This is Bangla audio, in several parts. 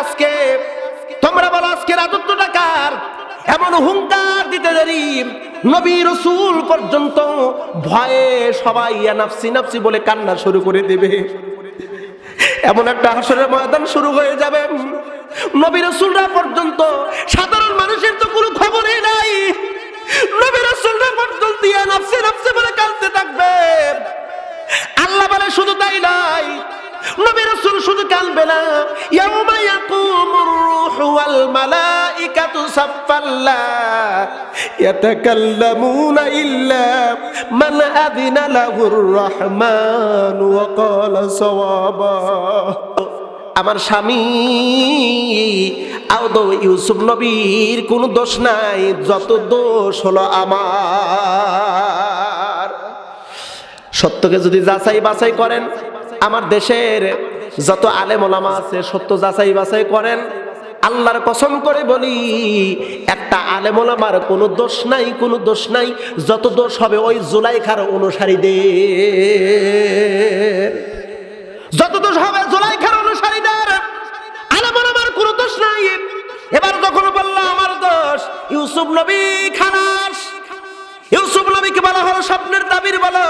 আজকে? তোমরা বলো আজকে রাজত্বটা কার? এমন হুঙ্কার দিতে দেরি নবী রসুল পর্যন্ত ভয়ে সবাই নাফসি নাফসি বলে কান্না শুরু করে দেবে। এমন একটা হাসরের ময়দান শুরু হয়ে যাবে। নবী রসুলরা পর্যন্ত সাধারণ মানুষের তো কোনো খবরই নাই। নবী রসুলরা পর্যন্ত নাফসি নাফসি বলে কাঁদতে থাকবে। আল্লাহ বলে শুধু তাই নাই নবী রাসূল শুধু কানবে না। ইয়াউমা ইয়াকুমুর রূহু ওয়াল মালাইকাতু সাফফাল্লা। ইয়াতাকাল্লামুনা ইল্লা মান আযিনা লাহুর রাহমান ওয়া ক্বালা সাওয়াবা। আমার স্বামী আউদ ইউসুফ নবীর কোনো দোষ নাই, যত দোষ হলো আমার। সত্যকে যদি যাচাই বাছাই করেন আমার দেশের যত আলেম ওলামা আছে, সত্য যাচাই বাছাই করেন, আল্লাহর কসম করে বলি, একটা আলেম ওলামার কোনো দোষ নাই, কোনো দোষ নাই, যত দোষ হবে ওই জুলাইখার অনুসারীদের। যত দোষ হবে জুলাইখার অনুসারীদের, আলেম ওলামার কোনো দোষ নাই। এবার যখন বলল, আমার দোষ ইউসুফ নবী খালাস। ইউসুফ নবীকে বলা হলো, স্বপ্নের তাবির বলো।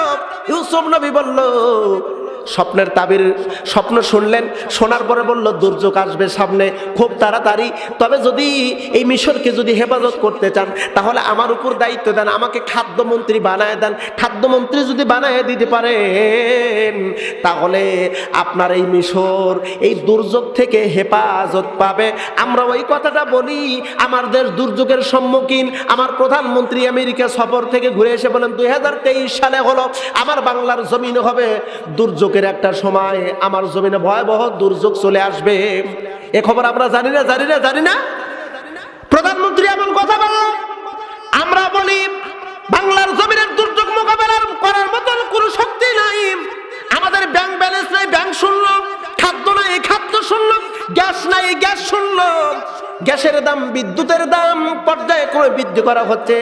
ইউসুফ নবী বলল স্বপ্নের তাবির স্বপ্ন শুনলেন, শোনার পরে বলল, দুর্যোগ আসবে সামনে, খুব তাড়াতাড়ি। তবে যদি এই মিশরকে যদি হেফাজত করতে চান, তাহলে আমার উপর দায়িত্ব দেন, আমাকে খাদ্যমন্ত্রী বানায় দেন। খাদ্যমন্ত্রী যদি বানায় দিতে পারেন, তাহলে আপনার এই মিশর এই দুর্যোগ থেকে হেফাজত পাবে। আমরা ওই কথাটা বলি, আমার দেশ দুর্যোগের সম্মুখীন। আমার প্রধানমন্ত্রী আমেরিকা সফর থেকে ঘুরে এসে বলেন, দুই হাজার তেইশ সালে হলো, আমার বাংলার জমিন হবে দুর্যোগের একটা সময় আমার জমিনে ভয়াবহ দুর্যোগ চলে আসবে। এ খবর আমরা জানি না জানি না জানি না। প্রধানমন্ত্রী এমন কথা বলল আমরা বলি, বাংলার জমিনের দুর্যোগ মোকাবেলা করার মতন কোনো শক্তি নাই। আমাদের ব্যাংক ব্যালেন্স নাই ব্যাংক শূন্য। খাদ্য নাই, খাদ্য শূন্য গ্যাস নাই, গ্যাস শূন্য গ্যাসের দাম, বিদ্যুতের দাম পর্যায়ক্রমে বৃদ্ধি করা হচ্ছে।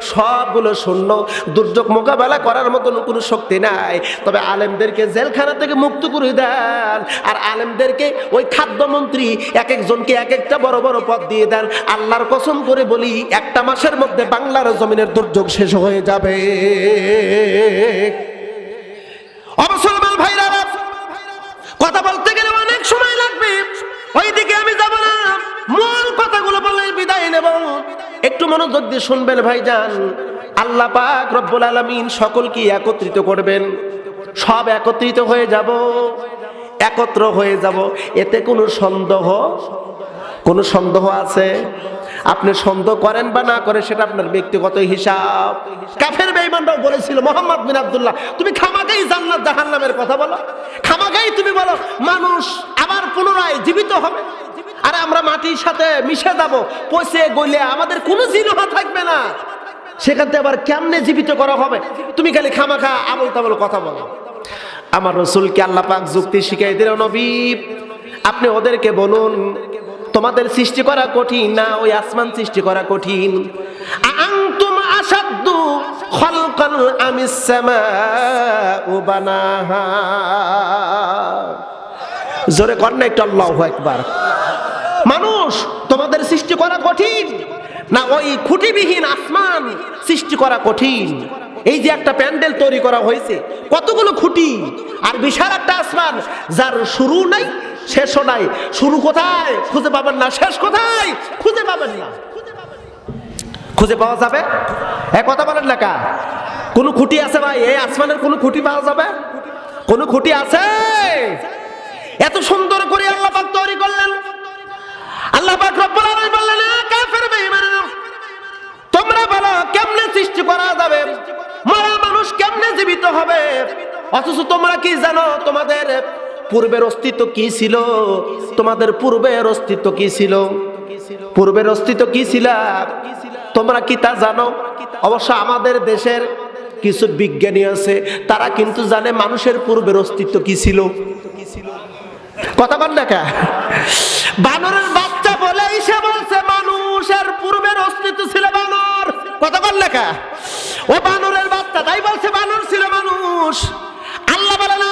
সবগুলো শূন্য। দুর্যোগ মোকাবেলা করার মতন কোনো শক্তি নাই। তবে আলেমদেরকে জেলখানা থেকে মুক্ত করে দেন। আর আলেমদেরকে ওই খাদ্যমন্ত্রী এক একজনকে এক একটা বড় বড় পদ দিয়ে দেন। আল্লাহর কসম করে বলি, একটা মাসের মধ্যে বাংলার জমিনের দুর্যোগ শেষ হয়ে যাবে। ভাইরা কথা বলতে গেলে অনেক সময় লাগবে। ওইদিকে আমি যাব না। মূল কথাগুলো বলে বিদায় নেব। একটু মনোযোগ দিয়ে শুনবেন ভাই যান আল্লাহ পাক রব্বুল আলামিন সকলকে একত্রিত করবেন। সব একত্রিত হয়ে যাব। একত্র হয়ে যাব। এতে কোনো সন্দেহ কোনো সন্দেহ আছে? আপনি সন্দেহ করেন বা না করে সেটা আপনার ব্যক্তিগত হিসাব। কাফের বেঈমানরাও বলেছিল, মোহাম্মদ বিন আব্দুল্লাহ, তুমি খামাকাই জান্নাত, জাহান্নামের কথা বলো। খামাকাই তুমি বলো, মানুষ আবার পুনরায় জীবিত হবে। আরে আমরা মাটির সাথে মিশে যাব, পচে গলে আমাদের কোনো জিনহা থাকবে না। সেখান থেকে আবার কেমনে জীবিত করা হবে? তুমি খালি খামাখা আবল তাবল কথা বলো। আমার রসুলকে আল্লাহ পাক যুক্তি শিখাই দিল, নবী, আপনি ওদেরকে বলুন তোমাদের সৃষ্টি করা কঠিন, না ওই আসমান সৃষ্টি করা কঠিন। সামাউ বানাহা। জোরে কর না একটু আল্লাহু আকবার। মানুষ, তোমাদের সৃষ্টি করা কঠিন, না ওই খুঁটিবিহীন আসমান সৃষ্টি করা কঠিন। এই যে একটা প্যান্ডেল তৈরি করা হয়েছে, কতগুলো খুঁটি আর বিশাল একটা আসমান, যার শুরু নাই শেষও নাই। শুরু কোথায়? খুঁজে পাবেন না। শেষ কোথায়? খুঁজে পাবেন না। খুঁজে পাওয়া যাবে? এক কথা বলেন না কা। কোনো খুঁটি আছে ভাই? এই আসমানের কোনো খুঁটি পাওয়া যাবে? কোনো খুঁটি আছে? এত সুন্দর করে আল্লাহ পাক তৈরি করলেন। আল্লাহ পাক রব্বুল আলামিন বললেন "এ কাফের বেঈমানেরা, তোমরা বলো কেমনে সৃষ্টি করা যাবে? মরা মানুষ কেমনে জীবিত হবে? অথচ তোমরা কি জানো তোমাদের পূর্বের অস্তিত্ব কি ছিল? তোমাদের পূর্বের অস্তিত্ব কি ছিল? পূর্বের অস্তিত্ব কি ছিল? তোমরা কি তা জানো? অবশ্য আমাদের দেশের কিছু বিজ্ঞানী আছে, তারা কিন্তু জানে মানুষের পূর্বের অস্তিত্ব কি ছিল। কথা বল দেখা বানরের বাচ্চা বলেই সে বলছে, মানুষের পূর্বের অস্তিত্ব ছিল বানর। কথা বল লেখা ও বানরের বাচ্চা, তাই বলছে বানর ছিল মানুষ। আল্লাহ বলে না না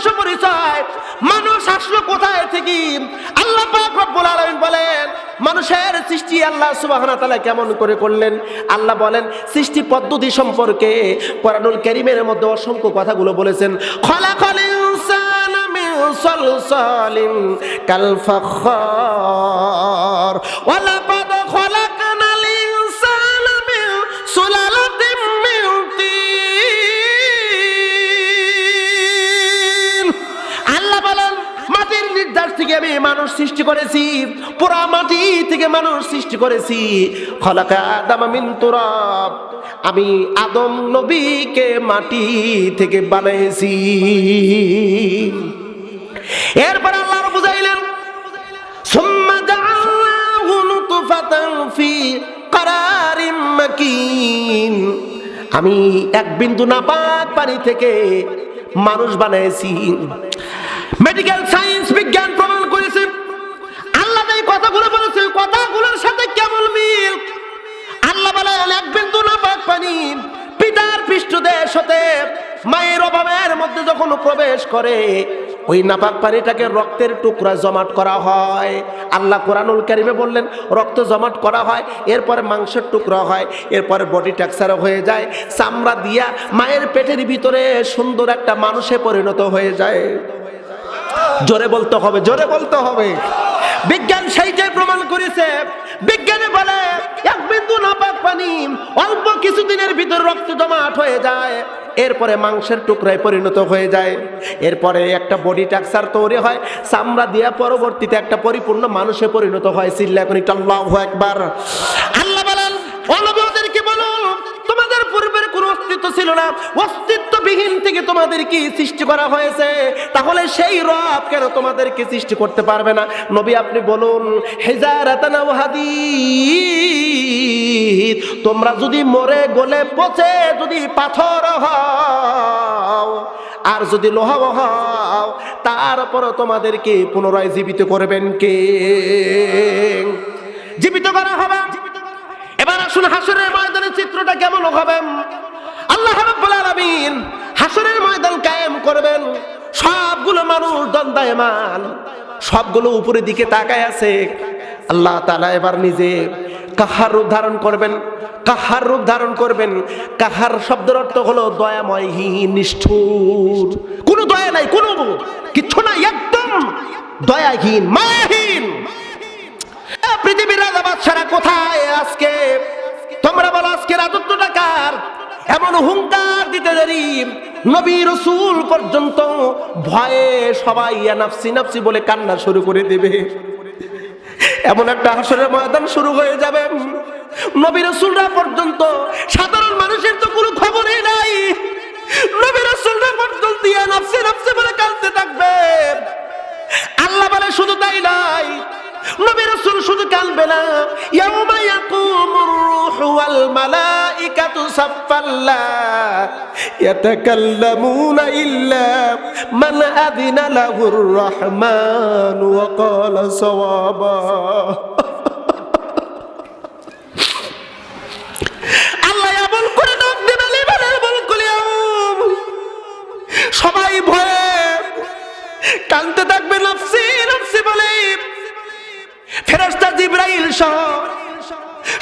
বংশ পরিচয়। মানুষ আসলো কোথায় থেকে? আল্লাহ পাক বলেন, মানুষের সৃষ্টি আল্লাহ তাআলা কেমন করে করলেন? আল্লাহ বলেন, সৃষ্টি পদ্ধতি সম্পর্কে কোরআনুল কারীমের মধ্যে অসংখ্য কথাগুলো বলেছেন। খলাকাল ইনসানা মিন সালসালিন কাল ফাখার থেকে আমি মানুষ সৃষ্টি করেছি। পুরা মাটি থেকে মানুষ সৃষ্টি করেছি। আমি আদম নবীকে মাটি থেকে বানিয়েছি এরপর আল্লাহ বুঝাইলেন আমি এক বিন্দু নাপাক পানি থেকে মানুষ বানিয়েছি মেডিকেল সায়েন্স বিজ্ঞান এই কথাগুলো বলেছে কথাগুলোর সাথে কেমন মিল। আল্লাহ এক বিন্দু পানি। পিতার পৃষ্ঠদেশ হতে মায়ের অভাবের মধ্যে যখন প্রবেশ করে, ওই নাপাক পানিটাকে রক্তের টুকরা জমাট করা হয়। আল্লাহ কোরআনুল কারিমে বললেন, রক্ত জমাট করা হয়, এরপরে মাংসের টুকরা হয়, এরপরে বডি ট্যাক্সারও হয়ে যায়, চামড়া দিয়া মায়ের পেটের ভিতরে সুন্দর একটা মানুষে পরিণত হয়ে যায়। জোরে বলতে হবে, জোরে বলতে হবে। বিজ্ঞান সেইটাই প্রমাণ করেছে, বিজ্ঞানে বলে, এক বিন্দু নাপাক পানি, অল্প কিছুদিনের ভিতর রক্ত জমাট হয়ে যায়। এরপরে মাংসের টুকরায় পরিণত হয়ে যায়। এরপরে একটা বডি টাক্সার তৈরি হয়, চামড়া দিয়া পরবর্তীতে একটা পরিপূর্ণ মানুষে পরিণত হয়। চিল্লা এখন একবার আল্লাহ বলেন অনবদেরকে বলুন তোমাদের পূর্বের কোনো অস্তিত্ব ছিল না, অস্তিত্ববিহীন থেকে তোমাদেরকে সৃষ্টি করা হয়েছে? তাহলে সেই রব কেন তোমাদেরকে সৃষ্টি করতে পারবে না? নবী আপনি বলুন, হেজারাতানা ওয়াহাদিদ তোমরা যদি মরে গলে পচে যদি পাথর হও, আর যদি লোহা হও তারপর তোমাদেরকে পুনরায় জীবিত করবেন কে? জীবিত করা হবে। এবার আসুন হাসরের ময়দানের চিত্রটা করবেন? সবগুলো মানুষ দন্দায়মান। সবগুলো উপরের দিকে তাকায় আছে। আল্লাহ তাআলা এবার নিজে কাহার রূপ ধারণ করবেন? কাহার রূপ ধারণ করবেন? কাহার শব্দের অর্থ হলো দয়াময়হীন, নিষ্ঠুর। কোনো দয়া নাই, কোনো কিচ্ছু নাই, একদম দয়াহীন, মায়াহীন। পৃথিবীর রাজা বাদশারা কোথায় আজকে? তোমরা বলো আজকে রাজত্বটা কার? এমন হুঙ্কার দিতে দেরি। নবী রসুল পর্যন্ত ভয়ে সবাই নাফসি নাফসি বলে কান্না শুরু করে দেবে। এমন একটা হাসরের ময়দান শুরু হয়ে যাবে। নবী রসুলরা পর্যন্ত সাধারণ মানুষের তো কোনো খবরই নাই। নবী রসুলরা পর্যন্ত নাফসি নাফসি বলে কাঁদতে থাকবে। আল্লাহ বলে শুধু তাই নাই নবী রাসূল শুধু কানবে না। ইয়াউমা ইয়াকুমুর রূহু ওয়াল মালাইকাতু সাফফাল্লা, ইয়াতাকাল্লামুনা ইল্লা মান আযিনা লাহুর রাহমান ওয়া ক্বালা সাওয়াবা। আল্লাহ এমন করে ডাক দেবেন এমন করে সবাই ভয়ে কানতে থাকবে, নাফসি নাফসি বলে। ফেরেশতা জিব্রাইল সহ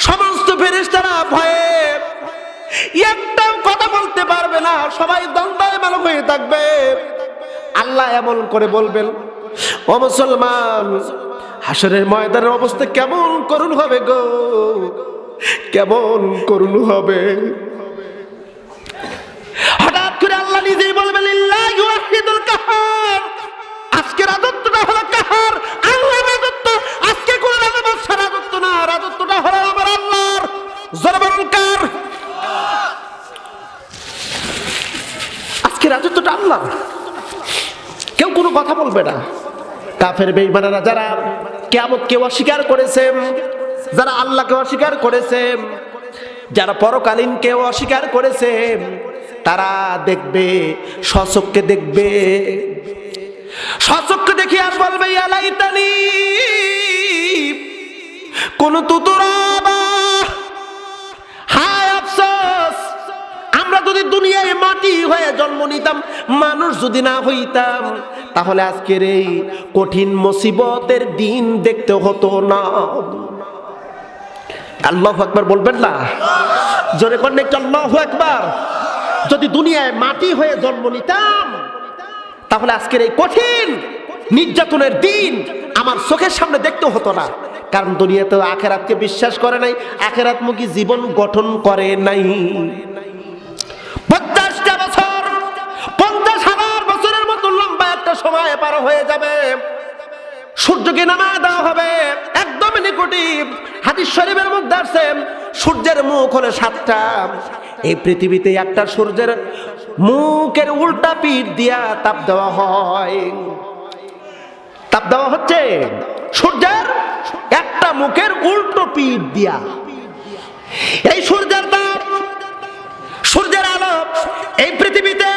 সমস্ত ফেরেশতারা ভয়ে একটা কথা বলতে পারবে না, সবাই দ্বন্দ্বায় মালো হয়ে থাকবে। আল্লাহ এমন করে বলবেন, ও মুসলমান, হাসরের ময়দানের অবস্থা কেমন করুণ হবে গো? কেমন করুণ হবে? হঠাৎ করে আল্লাহ নিজেই বলবেন, লিল্লাহি ওয়াহিদুল কাহার। আজকে রাজত্বটা হলো কাহার? আল্লাহর আজকে রাজত্বটা আল্লাহ কেউ কোনো কথা বলবে না। কাফের বেঈমানেরা যারা কেমন কেউ অস্বীকার করেছে, যারা আল্লাহকে অস্বীকার করেছে, যারা পরকালীন কেউ অস্বীকার করেছে, তারা দেখবে সচককে দেখবে। সচককে দেখে আর বলবে ইয়ালাইতানি কোন তুতুরাবা যদি দুনিয়ায় মাটি হয়ে জন্ম নিতাম, মানুষ যদি না হইতাম, তাহলে আজকের এই কঠিন মুসিবতের দিন দেখতে হতো না। আল্লাহ একবার বলবেন না? জোরে করেন আল্লাহ একবার যদি দুনিয়ায় মাটি হয়ে জন্ম নিতাম, তাহলে আজকের এই কঠিন নির্যাতনের দিন আমার চোখের সামনে দেখতে হতো না। কারণ দুনিয়াতে আখেরাতকে বিশ্বাস করে নাই, আখেরাতমুখী জীবন গঠন করে নাই। পঞ্চাশটা বছর, পঞ্চাশ হাজার বছরের মতো লম্বা একটা সময় পার হয়ে যাবে। সূর্যকে নামায় দেওয়া হবে মুখের উল্টা পিঠ দিয়া তাপ দেওয়া হয়। তাপ দেওয়া হচ্ছে সূর্যের একটা মুখের উল্টো পিঠ দিয়া। এই সূর্যের তাপ, সূর্যের এই পৃথিবীতে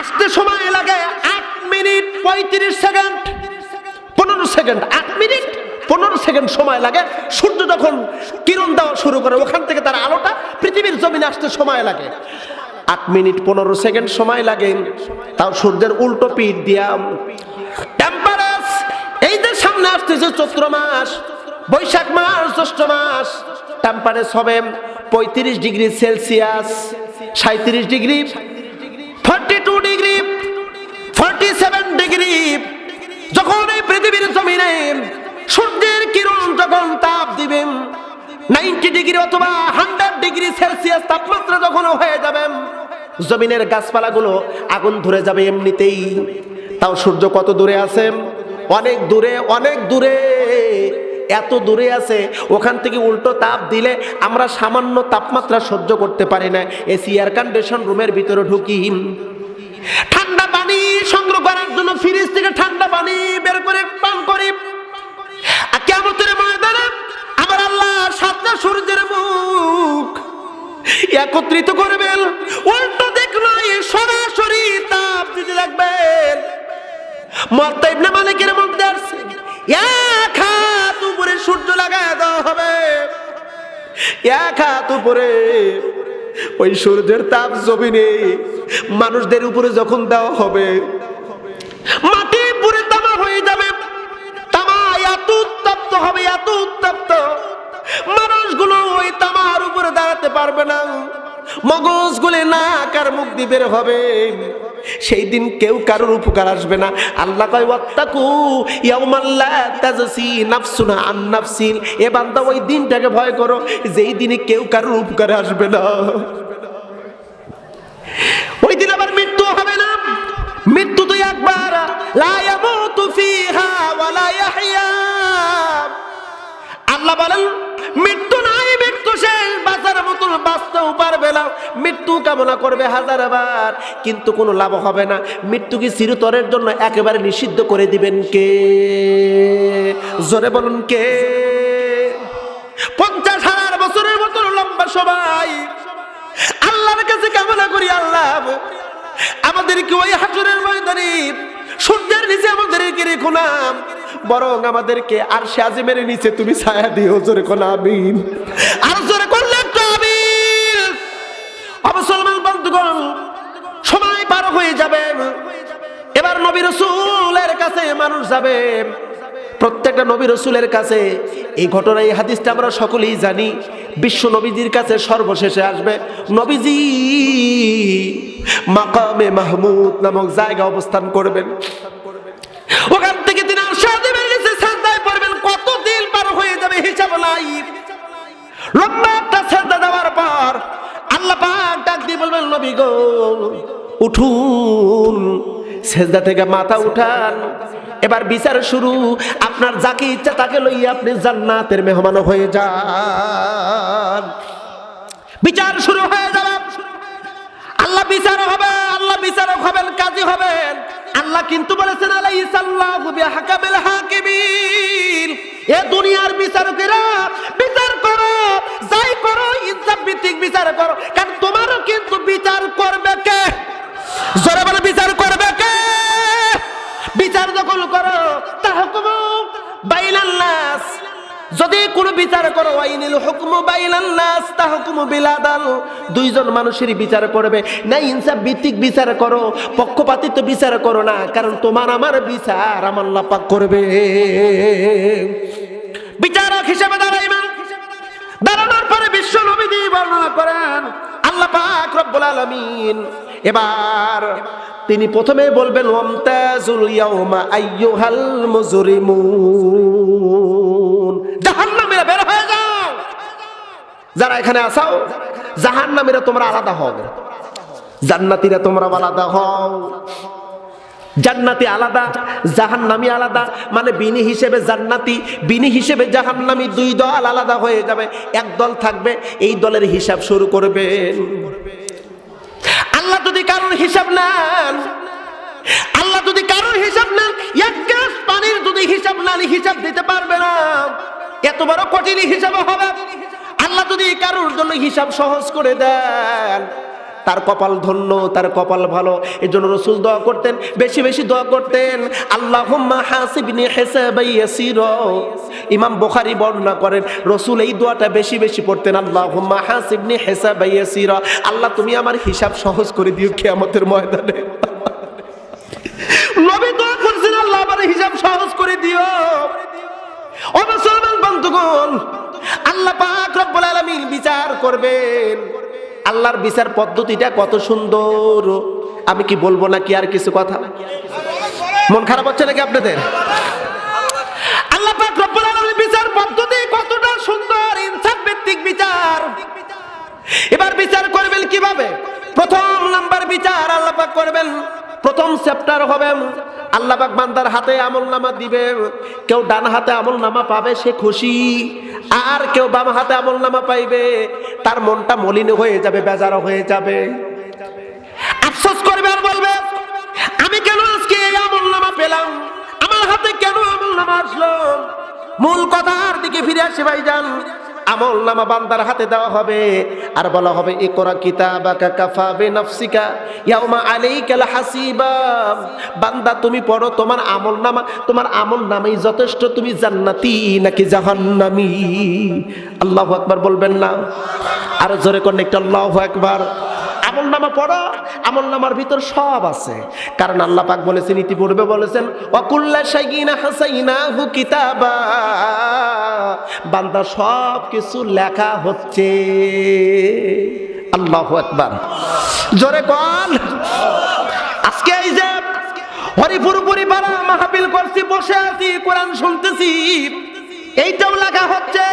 আসতে সময় লাগে আট মিনিট পঁয়ত্রিশ সেকেন্ড, পনেরো সেকেন্ড, আট মিনিট পনেরো সেকেন্ড সময় লাগে। সূর্য যখন কিরণ দেওয়া শুরু করে, ওখান থেকে তার আলোটা পৃথিবীর জমিনে আসতে সময় লাগে। আট মিনিট পনেরো সেকেন্ড সময় লাগে, তাও সূর্যের উল্টো পিঠ দিয়া। টেম্পারেস এই যে সামনে আসতেছে চৈত্র মাস, বৈশাখ মাস, জ্যৈষ্ঠ মাস টেম্পারেস হবে পঁয়ত্রিশ ডিগ্রি সেলসিয়াস। সাঁত্রিশ degree forty two degree forty seven degree. যখন এই পৃথিবীর জমিনে সূর্যের কিরণ যখন তাপ দিবেন নাইনটি ডিগ্রি অথবা হান্ড্রেড ডিগ্রি সেলসিয়াস তাপমাত্রা যখন হয়ে যাবে, জমিনের গাছপালাগুলো আগুন ধরে যাবে এমনিতেই। তাও সূর্য কত দূরে আছে? অনেক দূরে অনেক দূরে। এত দূরে আছে, ওখান থেকে উল্টো তাপ দিলে আমরা সামান্য তাপমাত্রা সহ্য করতে পারি না। এসি এয়ার কন্ডিশন রুমের ভিতরে ঢুকি। ঠান্ডা পানি সংগ্রহ করার জন্য ফ্রিজ থেকে ঠান্ডা পানি বের করে পান করি। কেমতের ময়দানে আমার আল্লাহ সাতটা সূর্যের মুখ একত্রিত করবেন। উল্টো দেখল সরাসরি তাপ দিতে লাগবেন মত্তা ইবনে মালিকের মধ্যে আসছে। এক উপরে সূর্য লাগায় দেওয়া হবে। এক হাত উপরে। ওই সূর্যের তাপ জমিনে মানুষদের উপরে যখন দেওয়া হবে, মাটি পুরে তামা হয়ে যাবে। তামা এত উত্তপ্ত হবে, এত উত্তপ্ত। মানুষগুলো ওই তামার উপরে দাঁড়াতে পারবে না। মগজগুলি না কার মুখ দিয়ে বের হবে। সেই দিন কেউ কারোর উপকার আসবে না। আল্লাহ কয়, ওয়াত্তাকু ইয়াউমাল্লা তাজসি এ বান্দা, ওই দিনটাকে ভয় করো, যেই দিনে কেউ কারোর উপকারে আসবে না। ওই দিন আবার মৃত্যু হবে না। মৃত্যু তো একবার। লা ইয়ামুতু ফিহা ওয়া আল্লাহ বলেন বাঁচতেও পারবে না। মৃত্যু কামনা করবে হাজার বার কিন্তু কোনো লাভ হবে না। মৃত্যু কি চিরতরের জন্য একেবারে নিষিদ্ধ করে দিবেন কে? জোরে বলুন কে? পঞ্চাশ হাজার বছরের মতন লম্বা সবাই আল্লাহর কাছে কামনা করি আল্লাহ। আমাদেরকে ওই হাসরের ময়দানে সূর্যের নিচে আমাদেরকে রেখো না। বরং আমাদেরকে আর সে আজিমের নিচে তুমি ছায়া দিও। জোরে কোন আমিন। আর জোরে আমিন অবসলমান বন্ধুগণ, সময় পার হয়ে যাবে। এবার নবী রসুলের কাছে মানুষ যাবে। প্রত্যেকটা নবী রসুলের কাছে, এই ঘটনা, এই হাদিসটা আমরা সকলেই জানি। বিশ্ব নবীজির কাছে সর্বশেষে আসবে। নবীজি মাকামে মাহমুদ নামক জায়গা অবস্থান করবেন। ওখান থেকে তিনি আশাদেবের পড়বেন। কত দিন পার হয়ে যাবে হিসাব লম্বা একটা সাজদা দেওয়ার পর আল্লাহ পাক ডাক দিয়ে বলবেন, নবী গো, উঠুন। সেজদা থেকে মাথা উঠান। এবার বিচার শুরু। আপনার যাকে ইচ্ছা তাকে লইয়া আপনি জান্নাতের মেহমান হয়ে যান। বিচার শুরু হয়ে যাবে। আল্লাহ বিচারক হবে, আল্লাহ বিচারক হবেন, কাজী হবেন। আল্লাহ কিন্তু বলেছেন আলাইহিসাল্লাহু বিহাকামিল হাকিমিন। বিচার করো। কারণ তোমারও কিন্তু বিচার করবে কে? জোরে বলে, বিচার করবে কে? বিচার যখন করো তাহকুম বাইনান নাস। যদি কোনো বিচার করো, আইনিল হুকম বাইনান নাস তাহকুম বিলাদাল। দুইজন মানুষের বিচার করবে। না ইনসাফ ভিত্তিক বিচার করো, পক্ষপাতিত্ব বিচার করো না, কারণ তোমার আমার বিচার আমার আল্লাহ পাক করবে। বিচারক হিসেবে দাঁড়াইবা। দাঁড়ানোর পরে বিশ্ব নবীজি বর্ণনা করেন, আল্লাহ পাক রব্বুল আলামিন। এবার তিনি প্রথমে বলবেন, ওয়ামতাজুল ইয়াউমা আইয়ুহাল মুজরিমুন। জাহান্নামীরা বের হয়ে যাও। যারা এখানে আসাও, জাহান্নামীরা তোমরা আলাদা হও। জান্নাতীরা তোমরা আলাদা হও। জান্নাতি আলাদা, জাহান্নামি আলাদা মানে বিনি হিসেবে জান্নাতি, বিনি হিসেবে জাহান্নামি দুই দল আলাদা হয়ে যাবে। এক দল থাকবে, এই দলের হিসাব শুরু করবে আল্লাহ যদি কারোর হিসাব নেন, আল্লাহ যদি কারোর হিসাব নেন, এক গ্লাস পানির যদি হিসাব নেন, হিসাব দিতে পারবে না। এত বড় কঠিন হিসাব হবে। আল্লাহ যদি কারোর জন্য হিসাব সহজ করে দেন তার কপাল ধন্য, তার কপাল ভালো। এই জন্য রসুল দোয়া করতেন, বেশি বেশি দোয়া করতেন আল্লাহ ইমাম বোখারি বর্ণনা করেন, রসুল এই দোয়াটা বেশি বেশি পড়তেন আল্লাহ হাসিবনি হেসাবাই ইয়াসির। আল্লাহ তুমি আমার হিসাব সহজ করে দিও কিয়ামতের ময়দানে। আমার হিসাব সহজ করে দিও। আল্লাহ পাক রব্বুল আলামিন বিচার করবেন। আল্লাহর বিচার পদ্ধতিটা কত সুন্দর। আমি কি বলব নাকি আর কিছু কথা? মন খারাপ হচ্ছে নাকি আপনাদের? আল্লাহ পাক বিচার পদ্ধতি কতটা সুন্দর, ইনসাফ ভিত্তিক বিচার। এবার বিচার করবেন কীভাবে? প্রথম নাম্বার বিচার আল্লাহ করবেন। প্রথম চ্যাপ্টার হবে আল্লাহ বান্দার হাতে আমল নামা দিবে। কেউ ডান হাতে আমল নামা পাবে, সে খুশি। আর কেউ বাম হাতে আমল নামা পাইবে। তার মনটা মলিন হয়ে যাবে, বেজার হয়ে যাবে। আফসোস করবে আর বলবে, আমি কেন আজকে এই আমল নামা পেলাম? আমার হাতে কেন আমল নামা আসলো? মূল কথার দিকে ফিরে আসে ভাইজান। আমল নামা বান্দার হাতে দেওয়া হবে। আর বলা হবে এ ইকরা কিতাবাকা কাফা বিনাফসিকা, ইয়াউমা আলাইকাল হাসিবা। বান্দা, তুমি পড়ো, তোমার আমল নামা, তোমার আমল নামেই যথেষ্ট, তুমি জান্নাতি নাকি জাহান্নামি? আল্লাহু আকবার বলবেন না। আর জোরে কোন একটা, আল্লাহু আকবার। আমল নামা পড়ো, আমল নামার ভিতর সব আছে। কারণ আল্লাহ পাক বলেছেন, ইতিপূর্বে বলেছেন অকুল্লা সাইগিনা হাসাইনা হু কিতাবা। বান্দা সব কিছু লেখা হচ্ছে। আল্লাহু আকবার। জোরে কোন আজকে এই যে হরিপুর পরিবার মাহফিল করছি, বসে আছি, কোরআন শুনতেছি, এইটাও লেখা হচ্ছে।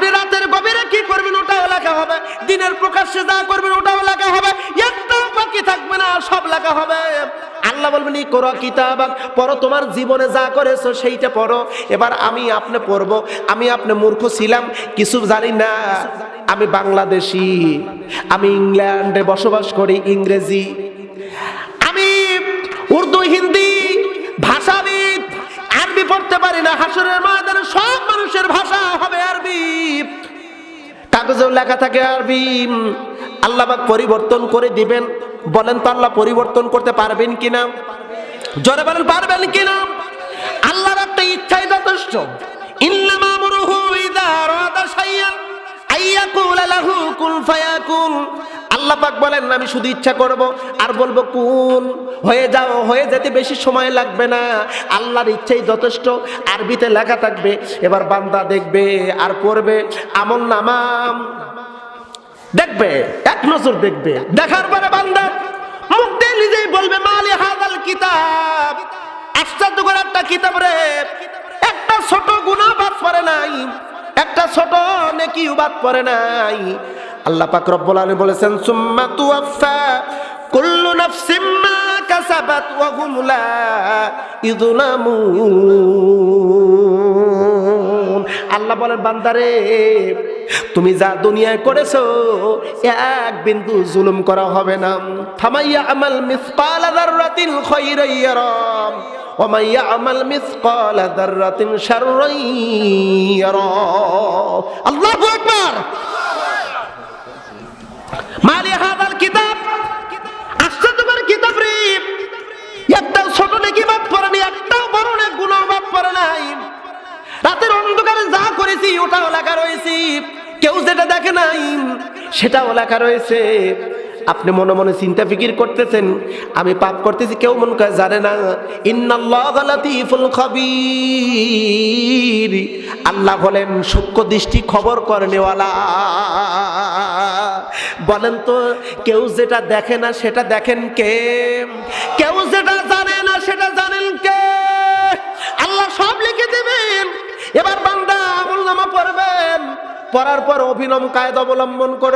আপনি রাতের গভীরে কি করবেন ওটাও লেখা হবে। দিনের প্রকাশ্যে যা করবেন ওটাও লেখা হবে। একটাও বাকি থাকবে না, সব লেখা হবে। আল্লাহ বলবেন এই করো কিতাব পড়ো তোমার জীবনে যা করেছ সেইটা পড়ো। এবার আমি আপনি পড়ব, আমি আপনি মূর্খ ছিলাম, কিছু জানি না। আমি বাংলাদেশি, আমি ইংল্যান্ডে বসবাস করি, ইংরেজি। আমি উর্দু, হিন্দি আরবি পড়তে পারি না হাসরের ময়দানে সব মানুষের ভাষা হবে আরবি। কাগজেও লেখা থাকে আরবি। আল্লাহ পরিবর্তন করে দিবেন। বলেন তো আল্লাহ পরিবর্তন করতে পারবেন কিনা? জোরে বলেন, পারবেন কিনা? আল্লাহর একটা ইচ্ছাই যথেষ্ট। ইল্লামা মুরুহু ইযা বলেন, আমি শুধু ইচ্ছা করব আর বলব হয়ে যাও, হয়ে যেতে বেশি সময় লাগবে না। আল্লাহর যথেষ্ট, আরবিতে লেখা থাকবে। এবার বান্দা দেখবে আর আমল নামাম দেখবে, এক নজর দেখবে। দেখার পরে বান্দা মুখ দিয়ে নিজেই বলবে, মালি হাদাল কিতাব। আশ্চর্য করে একটা কিতাব রে, একটা ছোট গুণা বাদ পড়ে নাই। একটা ছোট নেকি বাদ পড়ে নাই? আল্লাহ পাক রব্বুল আলামিন বলেছেন, সুম্মা তুওয়াফা কুল্লু নাফসিম মা কাসাবাত ওয়া হুম লা ইযলামুন। আল্লাহ বলেন, বান্দারে, তুমি যা দুনিয়ায় করেছ, এক বিন্দু জুলুম করা হবে না। থামাইয়া আমাল মিসকাল যাররাতিন খায়রান ইয়ারাম ومن يعمل مثقال ذرة شرا يرى الله أكبر মালি হাদাল কিতাব। আসছে তোমার কিতাব রে। একটাও ছোট নেকি বাদ পড়ে নি একটাও বড় নেক গুনাহ বাদ পড়ে নাই। রাতের অন্ধকারে যা করেছি, ওটাও লেখা রয়েছে। কেউ যেটা দেখে নাই, সেটাও লেখা রয়েছে। আপনি মনে মনে চিন্তা ফিকির করতেছেন, আমি পাপ করতেছি, কেউ মন করে জানে না। আল্লাহ বলেন, সূক্ষ্ম দৃষ্টি খবর করেনেওয়ালা বলেন তো, কেউ যেটা দেখে না, সেটা দেখেন কে? কেউ যেটা জানে না, সেটা জানেন কে? আল্লাহ সব লিখে দেবেন। এবার বান্দা আমল নামা পড়বেন। পড়ার পর অভিনব কায়দ অবলম্বন করে